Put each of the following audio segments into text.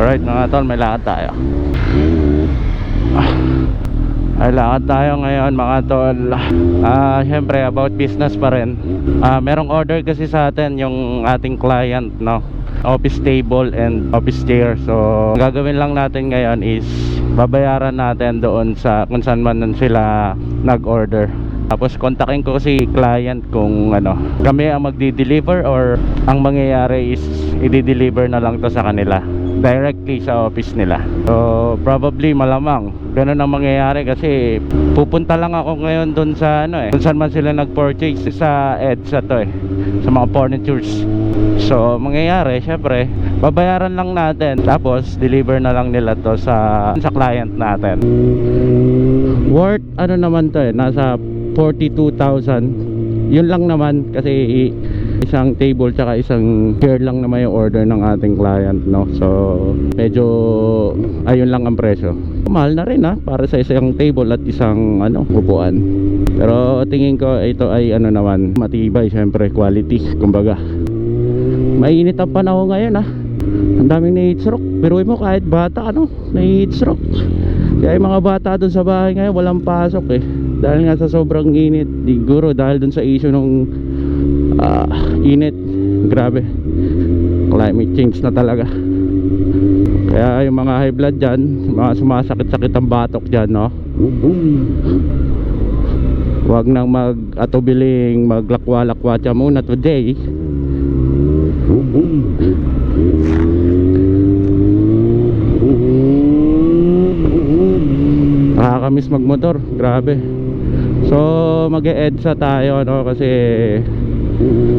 Alright mga tol, may lakad tayo. Ah, Ay lakad tayo ngayon mga tol. Ah, syempre about business pa rin. Ah, merong order kasi sa atin yung ating client, no. Office table and office chair. So, gagawin lang natin ngayon is babayaran natin doon sa kung saan man sila nag-order. Tapos kontakin ko si client kung ano, kami ang magdi-deliver or ang mangyayari is i-deliver na lang to sa kanila directly sa office nila. So, probably malamang ganun ang mangyayari kasi pupunta lang ako ngayon doon sa ano eh, kung saan man sila nag-purchase sa EDSA to eh, sa mga furnitures. So, mangyayari, syempre, babayaran lang natin tapos deliver na lang nila to sa sa client natin. Worth ano naman to eh, nasa 42,000. Yun lang naman kasi isang table tsaka isang chair lang naman yung order ng ating client no? So medyo ayun lang ang presyo. Mahal na rin ha? Para sa isang table at isang ano upuan. Pero tingin ko ito ay ano naman matibay syempre quality. Kumbaga mainit ang panahon ngayon ha? Ang daming na heat stroke pero mo kahit bata ano? Na heat stroke kaya yung mga bata dun sa bahay ngayon walang pasok eh. Dahil nga sa sobrang init siguro dahil dun sa issue nung ah, init. Grabe. Climate change na talaga. Kaya yung mga high blood dyan mga sumasakit-sakit ang batok dyan no? Huwag nang mag-atubiling maglakwalakwatsa muna today. Nakakamiss magmotor, grabe. So mag-e-EDSA tayo no? Kasi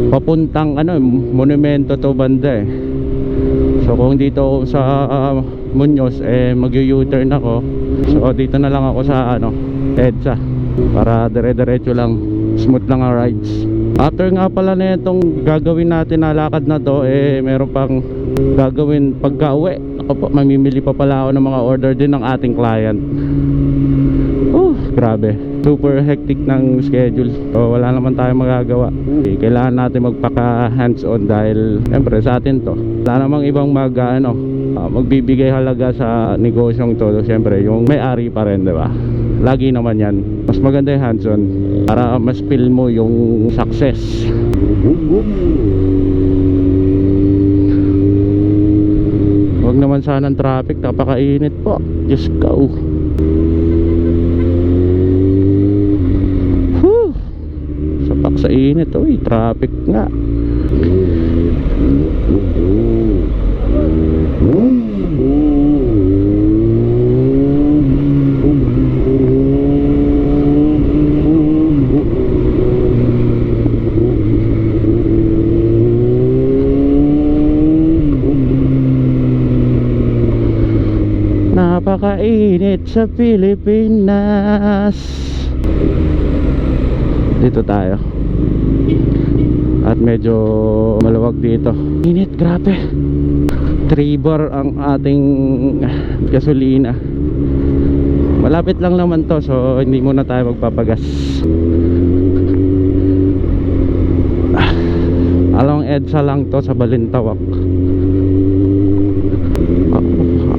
papuntang ano monumento to banda eh. So kung dito sa uh, Muñoz eh mag u-turn ako. So dito na lang ako sa ano EDSA. Para dire-diretso lang smooth lang ang rides. After nga pala na itong gagawin natin na lakad na to eh meron pang gagawin pagka uwi ako mamimili pa pala ako ng mga order din ng ating client. Oh, grabe. Super hectic ng schedule. So, wala naman tayong magagawa. Eh, Kailangan natin magpaka hands-on dahil siyempre sa atin to. Wala namang ibang mag ano, ah, magbibigay halaga sa negosyong to. Siyempre, yung may-ari pa rin, di ba? Lagi naman yan. Mas maganda yung hands-on para mas feel mo yung success. Huwag naman sana ng traffic, napakainit po. Diyos ko. Whew. Init, uy, traffic nga. Napakainit sa Pilipinas Dito tayo At medyo maluwag dito. Init, grabe. 3 bar ang ating gasolina. Malapit lang naman to So hindi muna tayo magpapagas. Along EDSA lang to sa Balintawak.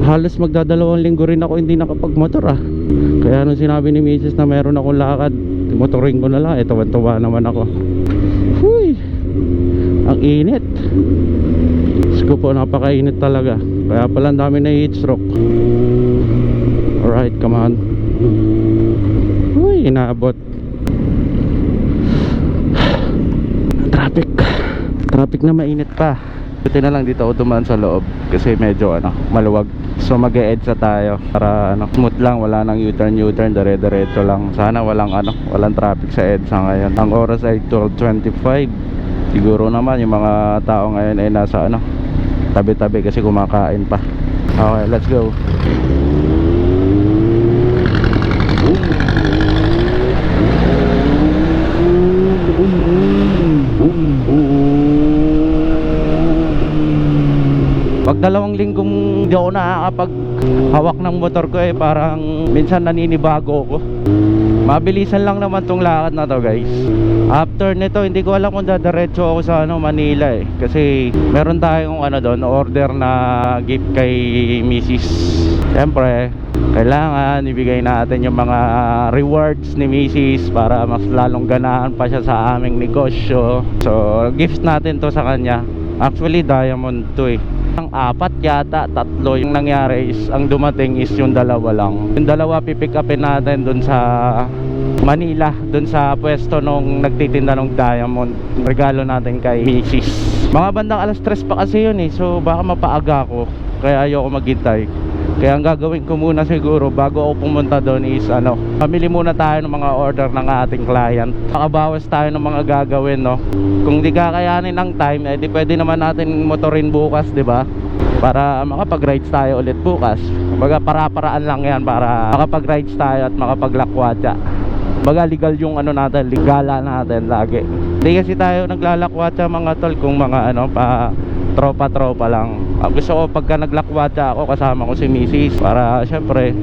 Halos magdadalawang linggo rin ako hindi nakapagmotor ah. Kaya nung sinabi ni Mrs. na meron akong lakad motoring ko na lang. Eh tuwa naman ako init Diyos po napakainit talaga kaya pala ang dami na heat stroke alright come on Huy! inaabot traffic traffic na mainit pa Buti na lang dito ako dumaan sa loob kasi medyo ano, maluwag. So mag e EDSA tayo para ano, smooth lang, wala nang U-turn, U-turn, dire-diretso lang. Sana walang ano, walang traffic sa EDSA ngayon. Ang oras ay 12:25. Siguro naman yung mga tao ngayon ay nasa ano, tabi-tabi kasi kumakain pa. Okay, let's go. Pag dalawang linggong di ako nakakapag hawak ng motor ko eh parang minsan naninibago ako Mabilisan lang naman tong lakad na to guys After nito hindi ko alam kung dadiretso ako sa ano Manila eh Kasi meron tayong ano doon order na gift kay Mrs. Siyempre kailangan ibigay natin yung mga rewards ni Mrs. Para mas lalong ganahan pa siya sa aming negosyo So gift natin to sa kanya Actually diamond to eh ang apat yata, tatlo yung nangyari is ang dumating is yung dalawa lang. Yung dalawa pipick upin natin dun sa Manila, dun sa pwesto nung nagtitinda ng diamond. Regalo natin kay Mrs. Mga bandang alas 3 pa kasi yun eh, so baka mapaaga ako. Kaya ayoko maghintay. Kaya ang gagawin ko muna siguro bago ako pumunta doon is ano, pamili muna tayo ng mga order ng ating client. Makabawas tayo ng mga gagawin, no. Kung di kakayanin ng time, eh di pwede naman natin motorin bukas, di ba? Para makapag-rides tayo ulit bukas. Kumbaga para-paraan lang 'yan para makapag-rides tayo at makapaglakwatsa. Baga legal yung ano natin, ligala natin lagi. Hindi kasi tayo naglalakwatsa mga tol kung mga ano pa tropa-tropa lang. Ang gusto ko pagka naglakwatsa ako kasama ko si Mrs. Para syempre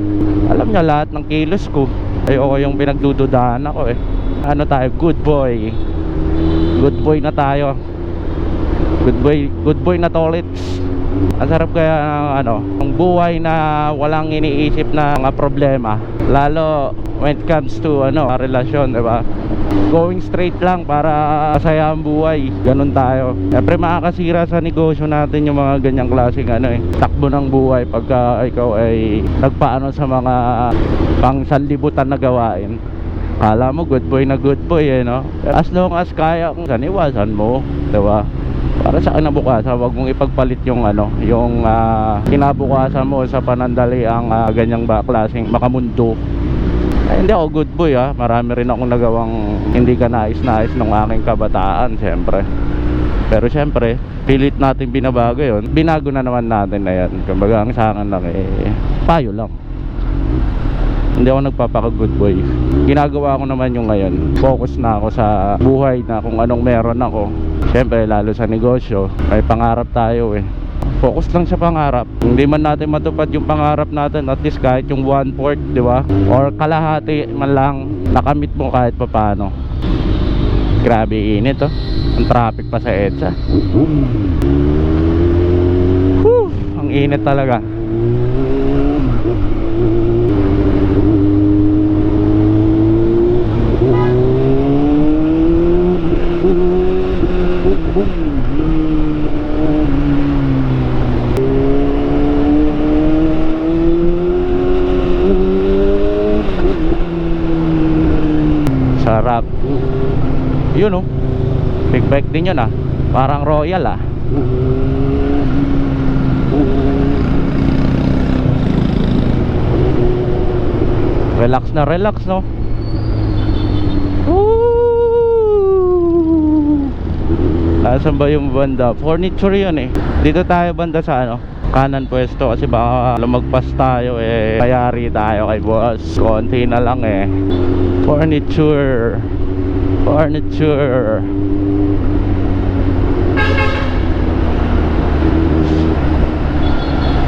alam niya lahat ng kilos ko. Ayoko yung pinagdududahan ako eh. Ano tayo, good boy. Good boy na tayo. Good boy, good boy na tolits. Ang sarap kaya ng ano, ang buhay na walang iniisip na mga problema. Lalo when it comes to ano, relasyon, 'di ba? Going straight lang para masaya ang buhay. Ganun tayo. Siyempre makakasira sa negosyo natin yung mga ganyang klaseng ano eh. Takbo ng buhay pagka ikaw ay nagpaano sa mga pang sanlibutan na gawain. Kala mo good boy na good boy eh no. As long as kaya kung saniwasan mo, 'di ba? Para sa kinabukasan, wag mong ipagpalit yung ano, yung ah, kinabukasan mo sa panandali ang ah, ganyang ba klaseng makamundo. Ay, hindi ako good boy ha. Marami rin akong nagawang hindi ka nais-nais ng aking kabataan, siyempre. Pero siyempre, pilit natin binabago yon Binago na naman natin na yan. Kumbaga, ang sa akin lang eh, payo lang. Hindi ako nagpapaka good boy. Ginagawa ko naman yung ngayon. Focus na ako sa buhay na kung anong meron ako. Siyempre, lalo sa negosyo, may pangarap tayo eh. Focus lang sa pangarap. Hindi man natin matupad yung pangarap natin, at least kahit yung one fourth, di ba? Or kalahati man lang, nakamit mo kahit papano. Grabe init oh. Ang traffic pa sa EDSA. Whew, ang init talaga. Sarap. Yun oh. Big bike din yun ah. Parang royal ah. Relax na relax no. Nasaan ba yung banda? Furniture yun eh. Dito tayo banda sa ano? Kanan pwesto kasi baka lumagpas tayo eh. Kayari tayo kay boss. Konti na lang eh. Furniture. Furniture.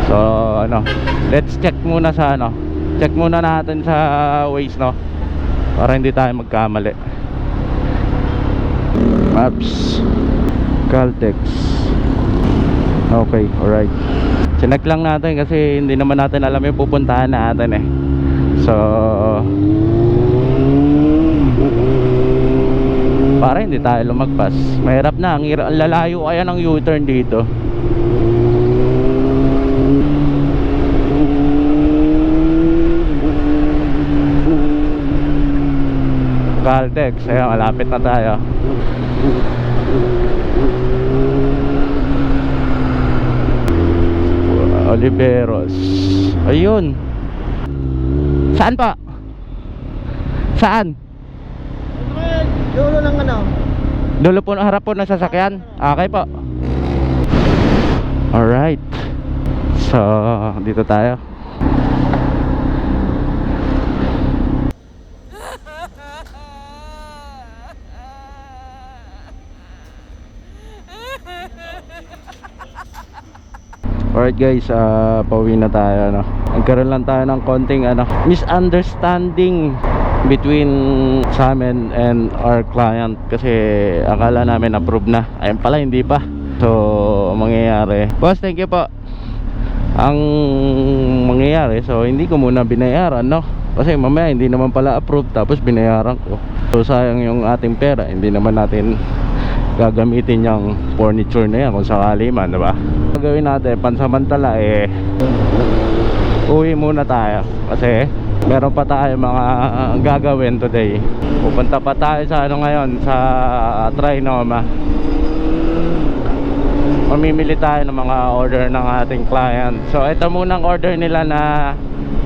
So ano, let's check muna sa ano. Check muna natin sa Waze no. Para hindi tayo magkamali. Maps. Caltex. Okay, alright. Chinek lang natin kasi hindi naman natin alam yung pupuntahan natin eh. So para hindi tayo lumagpas. Mahirap na, ang lalayo kaya ng U-turn dito. Caltex, ayan, malapit na tayo. Oliveros. Ayun. Saan pa? Saan? Dulo ng ano? Dulo po harap po ng sasakyan. Okay po. Alright. So, dito tayo. Alright guys, uh, pauwi na tayo ano. Nagkaroon lang tayo ng konting ano, misunderstanding between sa amin and our client kasi akala namin approve na. Ayun pala hindi pa. So mangyayari. Boss thank you po. Ang mangyayari so hindi ko muna binayaran no? Kasi mamaya hindi naman pala approve tapos binayaran ko. So sayang yung ating pera hindi naman natin gagamitin yung furniture na yan kung sakali man diba gagawin natin pansamantala eh uwi muna tayo. Kasi meron pa tayo mga gagawin today. Pupunta pa tayo sa ano ngayon sa Trinoma. Mamimili tayo ng mga order ng ating client. So ito munang order nila na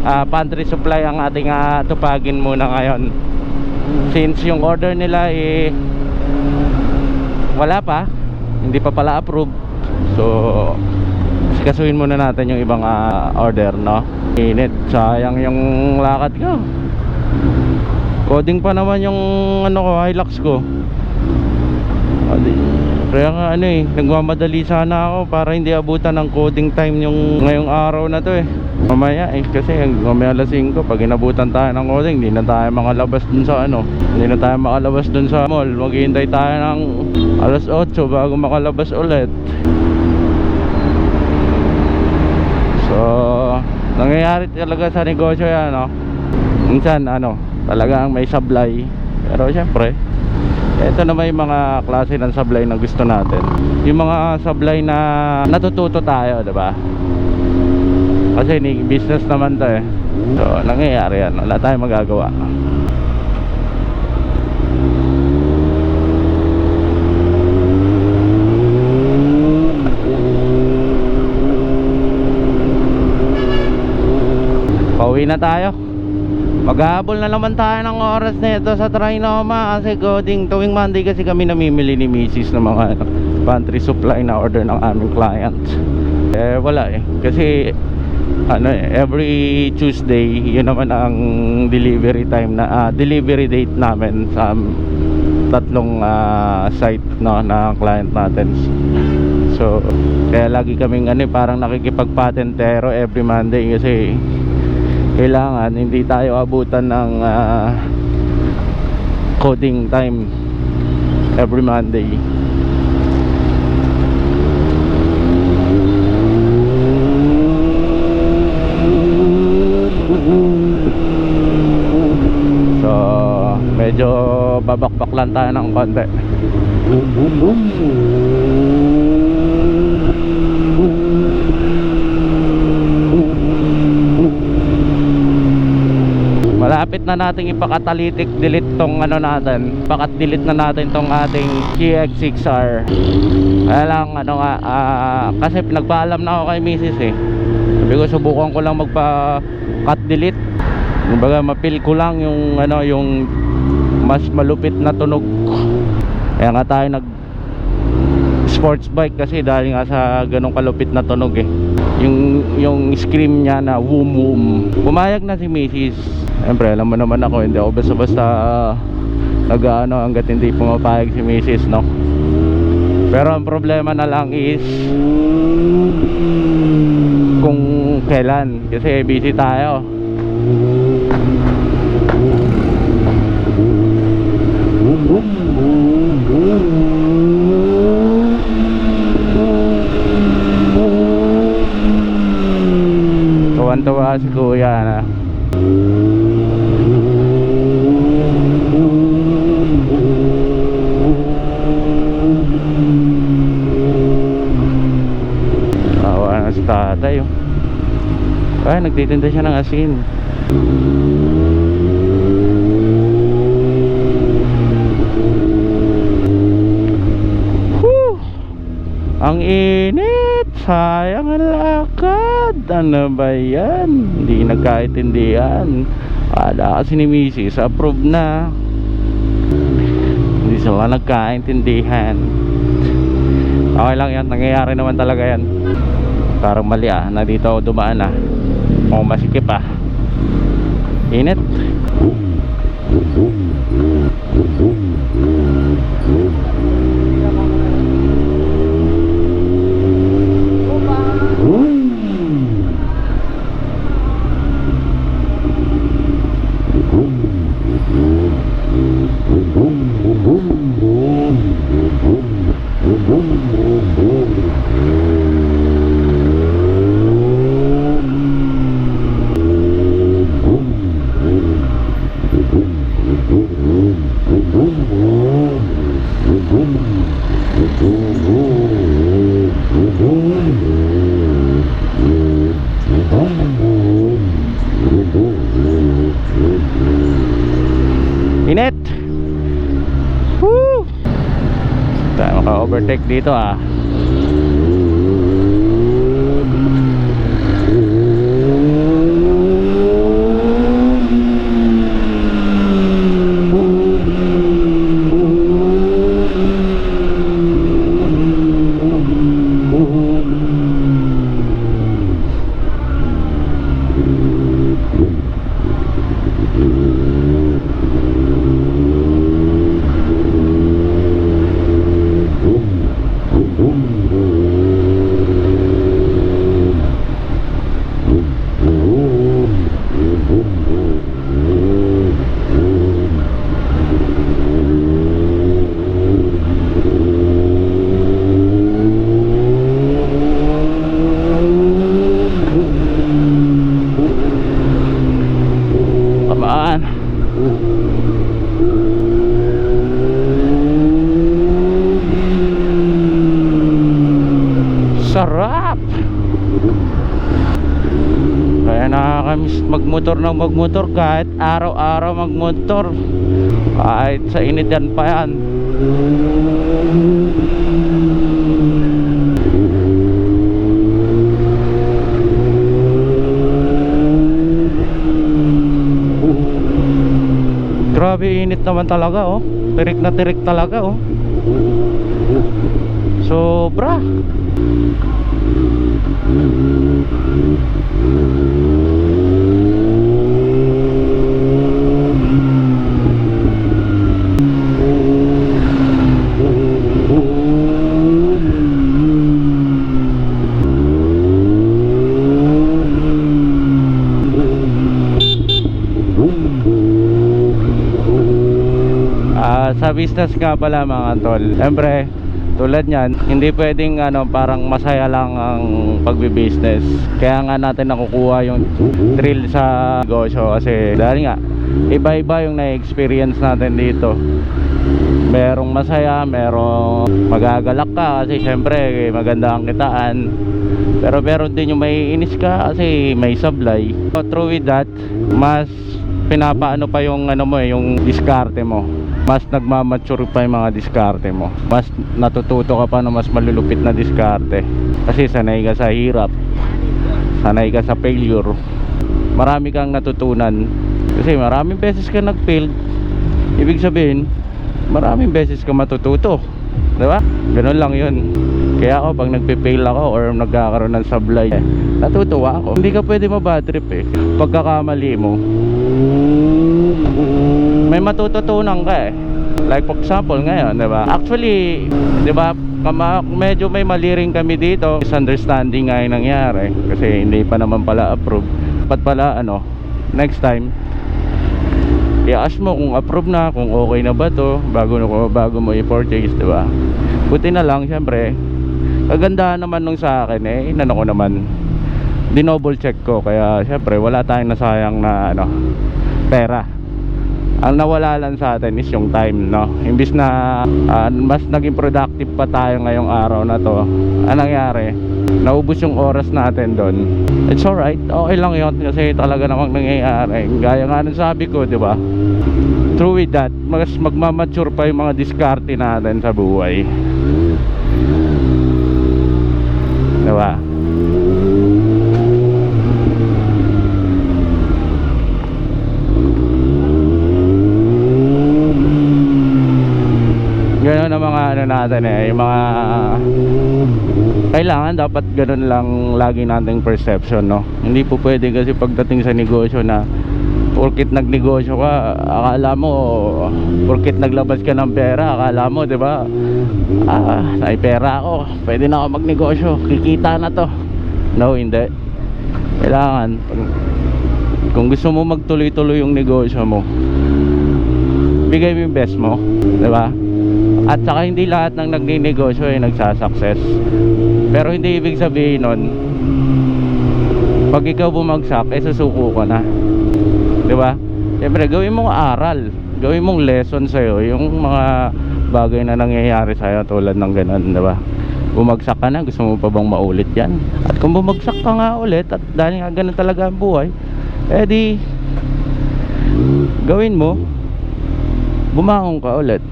ah, pantry supply ang ating ah, tupagin muna ngayon. Since yung order nila eh wala pa. Hindi pa pala approve so kasuhin muna natin yung ibang ah, order no? Init sayang yung lakad ko. Coding pa naman yung ano ko Hilux ko kaya nga ano eh nagmamadali sana ako para hindi abutan ng coding time yung ngayong araw na to eh mamaya eh kasi mamaya alas 5 pag inabutan tayo ng coding hindi na tayo makalabas dun sa ano hindi na tayo makalabas dun sa mall maghihintay tayo ng alas 8 bago makalabas ulit So, nangyayari talaga sa negosyo yan, no? Minsan, ano, talagang may sablay. Pero syempre, ito naman yung mga klase ng sablay na gusto natin. Yung mga sablay na natututo tayo, di ba? Kasi ni business naman to eh. So, nangyayari yan. Wala tayong magagawa. Pauwi na tayo Maghahabol na naman tayo ng oras nito sa Trinoma Kasi goding tuwing Monday kasi kami namimili ni Mrs. ng mga pantry supply na order ng aming client Eh wala eh Kasi ano eh, every Tuesday yun naman ang delivery time na ah, delivery date namin sa tatlong ah, site no na client natin so kaya lagi kaming ano eh, parang nakikipagpatentero every Monday kasi kailangan hindi tayo abutan ng ah, coding time every Monday. So medyo babakbak lang tayo ng konti na nating ipakatalitik delete tong ano natin. Pakat delete na natin tong ating GX6R kaya lang ano nga ah, kasi nagpaalam na ako kay Mrs. eh. Sabi ko subukan ko lang magpa cut delete kumbaga mapil ko lang yung ano yung mas malupit na tunog kaya nga tayo nag sports bike kasi dahil nga sa ganong kalupit na tunog eh yung yung scream niya na woom woom pumayag na si Mrs. Siyempre alam mo naman ako hindi ako basta basta nag-ano hanggat hindi pumapayag si Mrs. no pero ang problema na lang is kung kailan kasi busy tayo tuwan-tuwa si kuya na awa na si tatay oh. ay nagtitinda siya ng asin Whew! Ang init! Sayang ang lakad! Ano ba yan? Hindi nagkaintindihan. Akala kasi ni Mrs. approve na. Hindi sila nagkaintindihan. Okay lang yan. Nangyayari naman talaga yan. Parang mali ah. Na dito ako dumaan ah. Mukhang masikip ah. Init! itu magmotor ng magmotor kahit araw-araw magmotor. Kahit sa init yan pa yan. Grabe init naman talaga oh. Tirik na tirik talaga oh. Sobra. Sa business nga pala mga tol. Siyempre, tulad niyan, hindi pwedeng ano, parang masaya lang ang pagbi-business. Kaya nga natin nakukuha yung thrill sa negosyo kasi dahil nga iba-iba yung na-experience natin dito. Merong masaya, merong magagalak ka kasi syempre maganda ang kitaan. Pero meron din yung may inis ka kasi may sablay. So, through with that, mas pinapaano pa yung ano mo eh, yung diskarte mo. Mas nagmamature pa yung mga diskarte mo. Mas natututo ka pa ng mas malulupit na diskarte. Kasi sanay ka sa hirap. Sanay ka sa failure. Marami kang natutunan. Kasi maraming beses ka nag-fail. Ibig sabihin, maraming beses ka matututo. Di ba? Ganun lang yun. Kaya ako pag nagpe-fail ako or nagkakaroon ng sablay, eh, natutuwa ako. Hindi ka pwede mabadrip eh. Pagkakamali mo, may matututunan ka eh. Like for example ngayon, 'di ba? Actually, 'di ba, medyo may mali rin kami dito. Misunderstanding nga yung nangyari kasi hindi pa naman pala approve. Dapat pala ano, next time i-ask mo kung approve na, kung okay na ba to bago bago mo i-purchase, 'di ba? Buti na lang syempre. Kagandahan naman nung sa akin eh, inano ko naman. Dinoble check ko kaya syempre wala tayong nasayang na ano pera ang nawala lang sa atin is yung time no? Imbis na ah, mas naging productive pa tayo ngayong araw na to anong nangyari? Naubos yung oras natin doon it's alright. Okay lang yon kasi talaga namang nangyayari. Gaya nga ng sabi ko di ba? Through with that. Mas magmamature pa yung mga diskarte natin sa buhay. Di ba Ganun ang mga ano natin eh, yung mga kailangan dapat ganun lang lagi nating perception no. Hindi po pwede kasi pagdating sa negosyo na porkit nagnegosyo ka, akala mo porkit naglabas ka ng pera, akala mo, 'di ba? Ah, may pera ako, pwede na ako magnegosyo, kikita na 'to. No, hindi. Kailangan kung gusto mo magtuloy-tuloy yung negosyo mo, bigay mo yung best mo, 'di ba? At saka hindi lahat ng nagninegosyo ay nagsasucess. Pero hindi ibig sabihin nun, pag ikaw bumagsak, eh susuko ka na. ba? Siyempre, gawin mong aral, gawin mong lesson sa'yo, yung mga bagay na nangyayari sa'yo tulad ng ganun, 'di ba? Bumagsak ka na, gusto mo pa bang maulit yan? At kung bumagsak ka nga ulit, at dahil nga ganun talaga ang buhay, eh di, gawin mo, bumangon ka ulit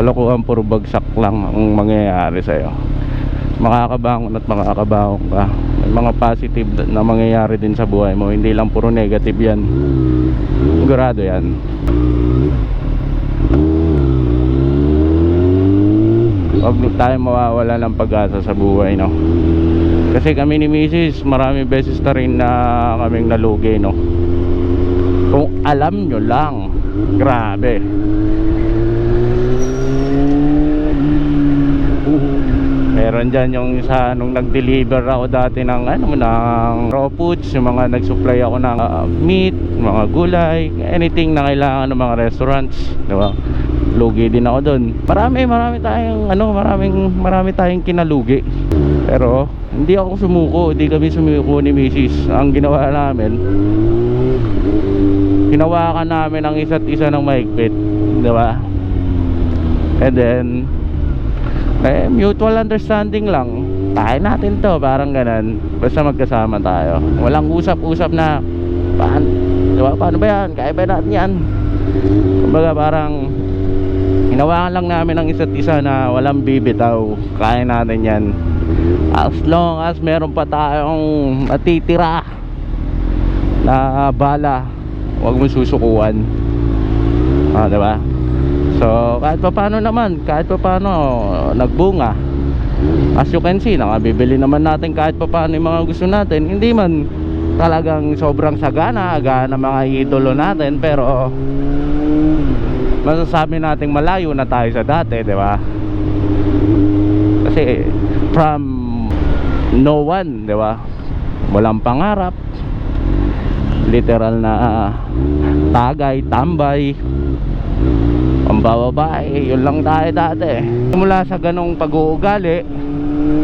kalokohan puro bagsak lang ang mangyayari sa'yo. Makakabangon at makakabangon ka. May mga positive na mangyayari din sa buhay mo. Hindi lang puro negative yan. Sigurado yan. Huwag tayo mawawala ng pag-asa sa buhay no? Kasi kami ni Mrs. marami beses na rin na kaming nalugi no? Kung alam nyo lang grabe meron dyan yung isa nung nag-deliver ako dati ng ano ng raw foods yung mga nag-supply ako ng ah, meat mga gulay anything na kailangan ng mga restaurants di ba? Lugi din ako doon marami marami tayong ano maraming marami tayong kinalugi. Pero hindi ako sumuko hindi kami sumuko ni Mrs. ang ginawa namin hinawakan namin ang isa't isa ng mahigpit di ba? And then eh, mutual understanding lang. Tayo natin to parang ganun. Basta magkasama tayo. Walang usap-usap na paan, di ba? paano ba yan? Kaya ba natin yan? Kumbaga parang hinawakan lang namin ang isa't isa na walang bibitaw. Kaya natin yan. As long as meron pa tayong matitira na bala huwag mo susukuan. Ah, di ba? So, kahit pa paano naman, kahit pa paano nagbunga. As you can see, nakabibili naman natin kahit pa paano yung mga gusto natin. Hindi man talagang sobrang sagana, agana mga idolo natin, pero masasabi nating malayo na tayo sa dati, di ba? Kasi from no one, di ba? Walang pangarap. Literal na tagay, tambay, pambababae yun lang tayo dati. Mula sa ganong pag-uugali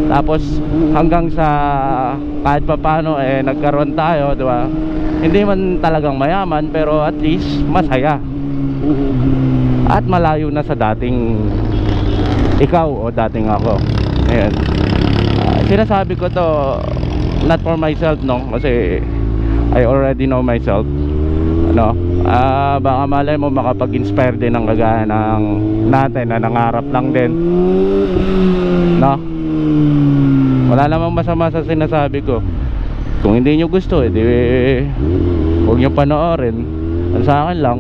tapos hanggang sa kahit pa paano eh nagkaroon tayo di ba? Hindi man talagang mayaman pero at least masaya. At malayo na sa dating ikaw o dating ako. Ayun Ah, sinasabi ko to not for myself no? Kasi I already know myself ano ah baka malay mo makapag-inspire din ng kagaya ng natin na nangarap lang din. No? Wala namang masama sa sinasabi ko. Kung hindi nyo gusto edi huwag nyo panoorin. Ang sa akin lang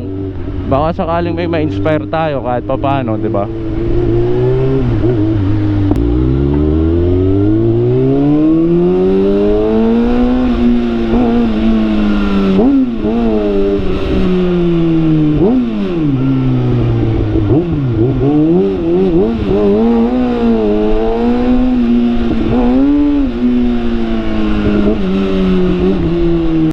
baka sakaling may ma-inspire tayo kahit papano di ba